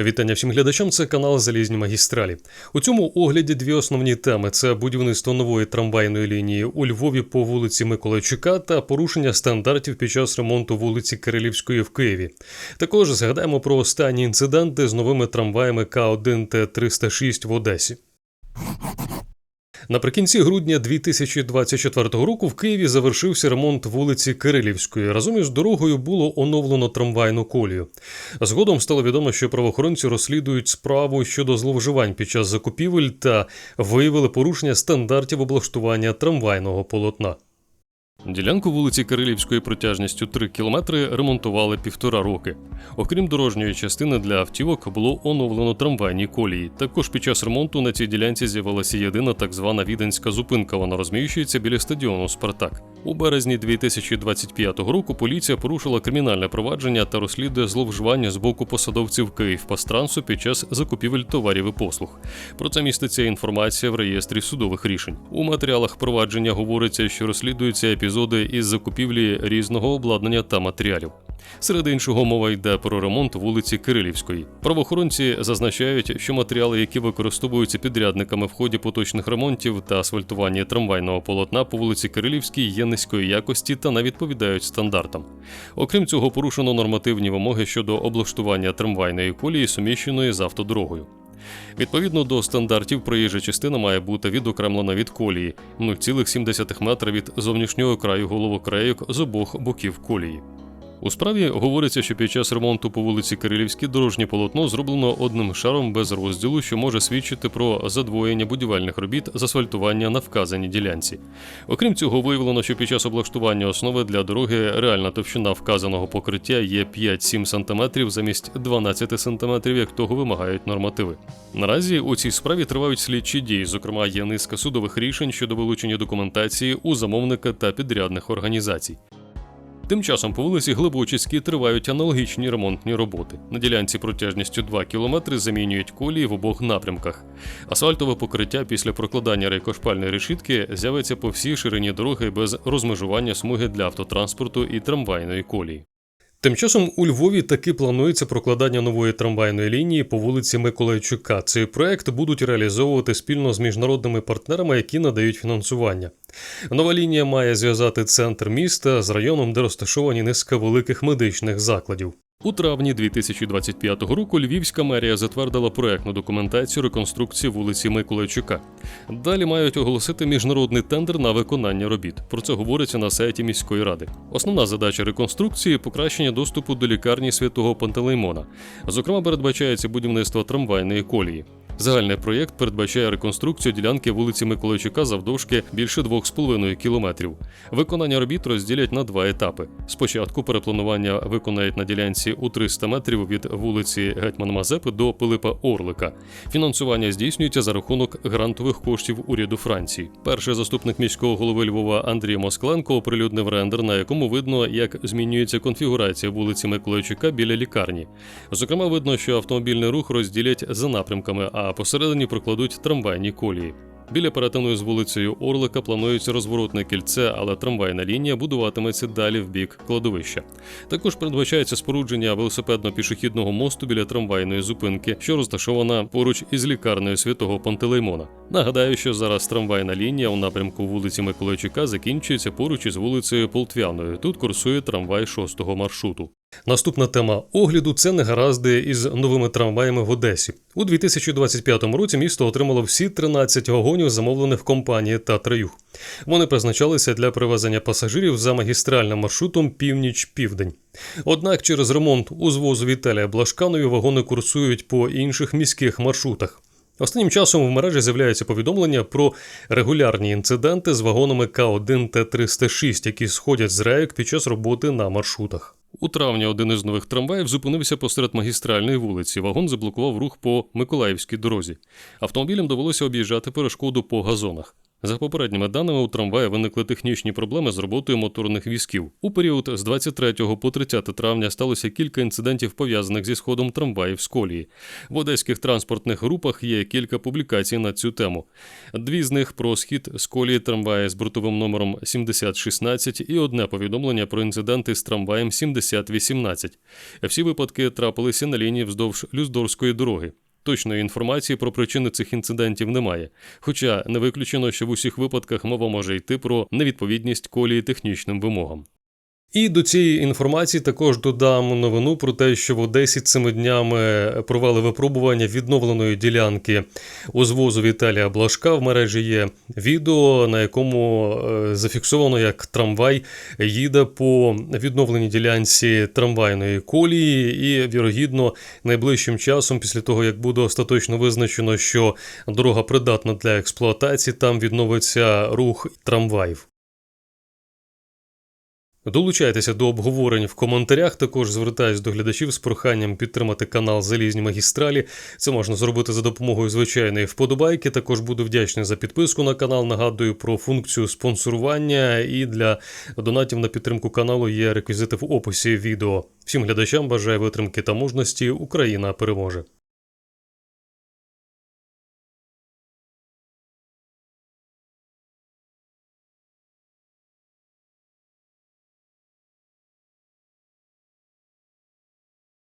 Вітання всім глядачам. Це канал Залізні магістралі. У цьому огляді дві основні теми: це будівництво нової трамвайної лінії у Львові по вулиці Миколайчука та порушення стандартів під час ремонту вулиці Кирилівської в Києві. Також згадаємо про останні інциденти з новими трамваями К1 Т306 в Одесі. Наприкінці грудня 2024 року в Києві завершився ремонт вулиці Кирилівської. Разом із дорогою було оновлено трамвайну колію. Згодом стало відомо, що правоохоронці розслідують справу щодо зловживань під час закупівель та виявили порушення стандартів облаштування трамвайного полотна. Ділянку вулиці Кирилівської протяжністю 3 кілометри ремонтували півтора роки. Окрім дорожньої частини для автівок, було оновлено трамвайні колії. Також під час ремонту на цій ділянці з'явилася єдина так звана віденська зупинка. Вона розміщується біля стадіону Спартак. У березні 2025 року поліція порушила кримінальне провадження та розслідує зловживання з боку посадовців Київпастрансу під час закупівель товарів і послуг. Про це міститься інформація в реєстрі судових рішень. У матеріалах провадження говориться, що розслідуються епізоди із закупівлі різного обладнання та матеріалів. Серед іншого мова йде про ремонт вулиці Кирилівської. Правоохоронці зазначають, що матеріали, які використовуються підрядниками в ході поточних ремонтів та асфальтування трамвайного полотна по вулиці Кирилівській, є низької якості та не відповідають стандартам. Окрім цього, порушено нормативні вимоги щодо облаштування трамвайної колії, суміщеної з автодорогою. Відповідно до стандартів, проїжджа частина має бути відокремлена від колії 0,7 метра від зовнішнього краю головокрейок з обох боків колії. У справі говориться, що під час ремонту по вулиці Кирилівській дорожнє полотно зроблено одним шаром без розділу, що може свідчити про задвоєння будівельних робіт з асфальтування на вказаній ділянці. Окрім цього, виявлено, що під час облаштування основи для дороги реальна товщина вказаного покриття є 5-7 см замість 12 см, як того вимагають нормативи. Наразі у цій справі тривають слідчі дії, зокрема, є низка судових рішень щодо вилучення документації у замовника та підрядних організацій. Тим часом по вулиці Глибочицькій тривають аналогічні ремонтні роботи. На ділянці протяжністю 2 км замінюють колії в обох напрямках. Асфальтове покриття після прокладання рейкошпальної решітки з'явиться по всій ширині дороги без розмежування смуги для автотранспорту і трамвайної колії. Тим часом у Львові таки планується прокладання нової трамвайної лінії по вулиці Миколайчука. Цей проект будуть реалізовувати спільно з міжнародними партнерами, які надають фінансування. Нова лінія має зв'язати центр міста з районом, де розташовані низка великих медичних закладів. У травні 2025 року Львівська мерія затвердила проектну документацію реконструкції вулиці Миколайчука. Далі мають оголосити міжнародний тендер на виконання робіт. Про це говориться на сайті міської ради. Основна задача реконструкції покращення доступу до лікарні святого Пантелеймона. Зокрема, передбачається будівництво трамвайної колії. Загальний проєкт передбачає реконструкцію ділянки вулиці Миколайчука завдовжки більше 2,5 кілометрів. Виконання робіт розділять на два етапи. Спочатку перепланування виконають на ділянці у 300 метрів від вулиці Гетьман Мазепи до Пилипа Орлика. Фінансування здійснюється за рахунок грантових коштів уряду Франції. Перший заступник міського голови Львова Андрій Москленко оприлюднив рендер, на якому видно, як змінюється конфігурація вулиці Миколайчука біля лікарні. Зокрема, видно, що автомобільний рух розділять за напрямками. а а посередині прокладуть трамвайні колії. Біля перетину з вулицею Орлика планується розворотне кільце, але трамвайна лінія будуватиметься далі в бік кладовища. Також передбачається спорудження велосипедно-пішохідного мосту біля трамвайної зупинки, що розташована поруч із лікарнею святого Пантелеймона. Нагадаю, що зараз трамвайна лінія у напрямку вулиці Миколайчука закінчується поруч із вулицею Полтвяною. Тут курсує трамвай 6-го маршруту. Наступна тема огляду це негаразди із новими трамваями в Одесі. У 2025 році місто отримало всі 13 вагонів, замовлених компанії «Татра-Юг». Вони призначалися для перевезення пасажирів за магістральним маршрутом північ-південь. Однак через ремонт узвозу Віталія Блашканові вагони курсують по інших міських маршрутах. Останнім часом в мережі з'являються повідомлення про регулярні інциденти з вагонами К1 Т306, які сходять з рейок під час роботи на маршрутах. У травні один із нових трамваїв зупинився посеред магістральної вулиці. Вагон заблокував рух по Миколаївській дорозі. Автомобілям довелося об'їжджати перешкоду по газонах. За попередніми даними, у трамваї виникли технічні проблеми з роботою моторних візків. У період з 23 по 30 травня сталося кілька інцидентів пов'язаних зі сходом трамваїв з колії. В одеських транспортних групах є кілька публікацій на цю тему. Дві з них про схід з колії трамвая з бортовим номером 7016 і одне повідомлення про інциденти з трамваєм 7018. Всі випадки трапилися на лінії вздовж Люздорської дороги. Точної інформації про причини цих інцидентів немає, хоча не виключено, що в усіх випадках мова може йти про невідповідність колії технічним вимогам. І до цієї інформації також додам новину про те, що в Одесі цими днями провели випробування відновленої ділянки узвозу Віталія Блашка. В мережі є відео, на якому е, зафіксовано, як трамвай їде по відновленій ділянці трамвайної колії, і вірогідно найближчим часом, після того як буде остаточно визначено, що дорога придатна для експлуатації, там відновиться рух трамваїв. Долучайтеся до обговорень в коментарях. Також звертаюсь до глядачів з проханням підтримати канал Залізні магістралі. Це можна зробити за допомогою звичайної вподобайки. Також буду вдячний за підписку на канал. Нагадую про функцію спонсорування. І для донатів на підтримку каналу є реквізити в описі відео. Всім глядачам бажаю витримки та мужності. Україна переможе.